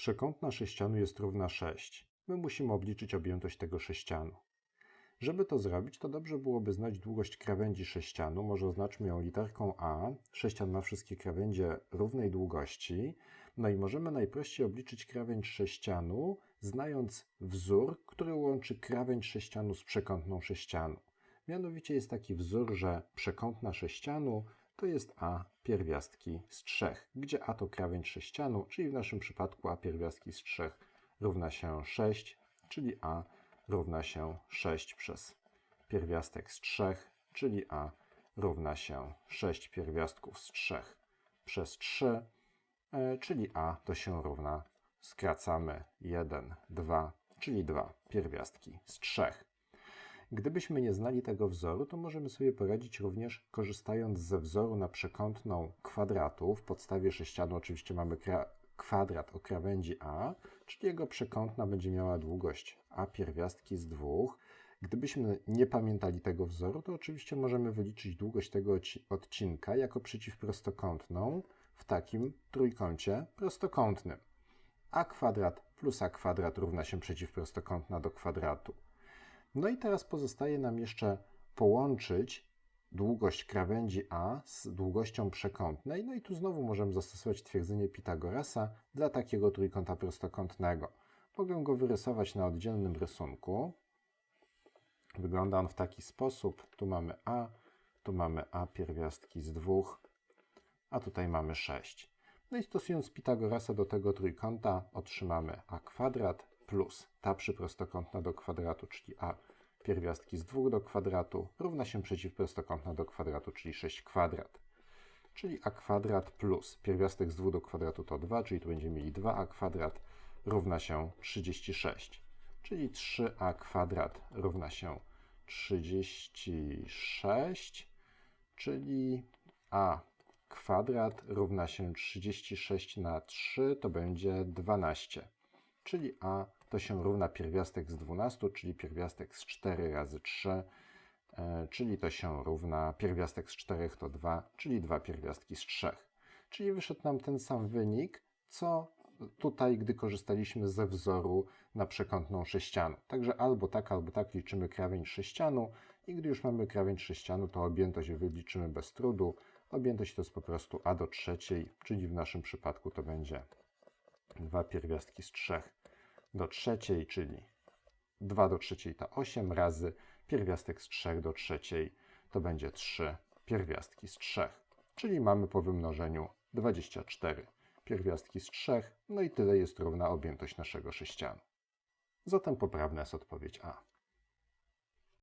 Przekątna sześcianu jest równa 6. My musimy obliczyć objętość tego sześcianu. Żeby to zrobić, to dobrze byłoby znać długość krawędzi sześcianu. Może oznaczmy ją literką A. Sześcian ma wszystkie krawędzie równej długości. No i możemy najprościej obliczyć krawędź sześcianu, znając wzór, który łączy krawędź sześcianu z przekątną sześcianu. Mianowicie jest taki wzór, że przekątna sześcianu to jest A pierwiastki z 3, gdzie A to krawędź sześcianu, czyli w naszym przypadku A pierwiastki z 3 równa się 6, czyli A równa się 6 przez pierwiastek z 3, czyli A równa się 6 pierwiastków z 3 przez 3, e, czyli A to się równa, skracamy 1, 2, czyli 2 pierwiastki z 3. Gdybyśmy nie znali tego wzoru, to możemy sobie poradzić również korzystając ze wzoru na przekątną kwadratu. W podstawie sześcianu oczywiście mamy kwadrat o krawędzi a, czyli jego przekątna będzie miała długość a pierwiastki z dwóch. Gdybyśmy nie pamiętali tego wzoru, to oczywiście możemy wyliczyć długość tego odcinka jako przeciwprostokątną w takim trójkącie prostokątnym. a kwadrat plus a kwadrat równa się przeciwprostokątna do kwadratu. No i teraz pozostaje nam jeszcze połączyć długość krawędzi A z długością przekątnej. No i tu znowu możemy zastosować twierdzenie Pitagorasa dla takiego trójkąta prostokątnego. Mogę go wyrysować na oddzielnym rysunku. Wygląda on w taki sposób. Tu mamy A, tu mamy A pierwiastki z dwóch, a tutaj mamy 6. No i stosując Pitagorasa do tego trójkąta otrzymamy a kwadrat plus ta przyprostokątna do kwadratu, czyli a pierwiastki z 2 do kwadratu równa się przeciwprostokątna do kwadratu, czyli 6 kwadrat. Czyli a kwadrat plus pierwiastek z 2 do kwadratu to 2, czyli tu będziemy mieli 2a kwadrat równa się 36. Czyli 3a kwadrat równa się 36, czyli a kwadrat równa się 36 na 3 to będzie 12, czyli a to się równa pierwiastek z 12, czyli pierwiastek z 4 razy 3, e, czyli to się równa pierwiastek z 4 to 2, czyli 2 pierwiastki z 3. Czyli wyszedł nam ten sam wynik, co tutaj, gdy korzystaliśmy ze wzoru na przekątną sześcianu. Także albo tak, albo tak liczymy krawędź sześcianu i gdy już mamy krawędź sześcianu, to objętość wyliczymy bez trudu. Objętość to jest po prostu a do trzeciej, czyli w naszym przypadku to będzie 2 pierwiastki z 3 do trzeciej, czyli 2 do trzeciej to 8 razy pierwiastek z 3 do trzeciej to będzie 3 pierwiastki z 3. Czyli mamy po wymnożeniu 24 pierwiastki z 3, no i tyle jest równa objętość naszego sześcianu. Zatem poprawna jest odpowiedź A.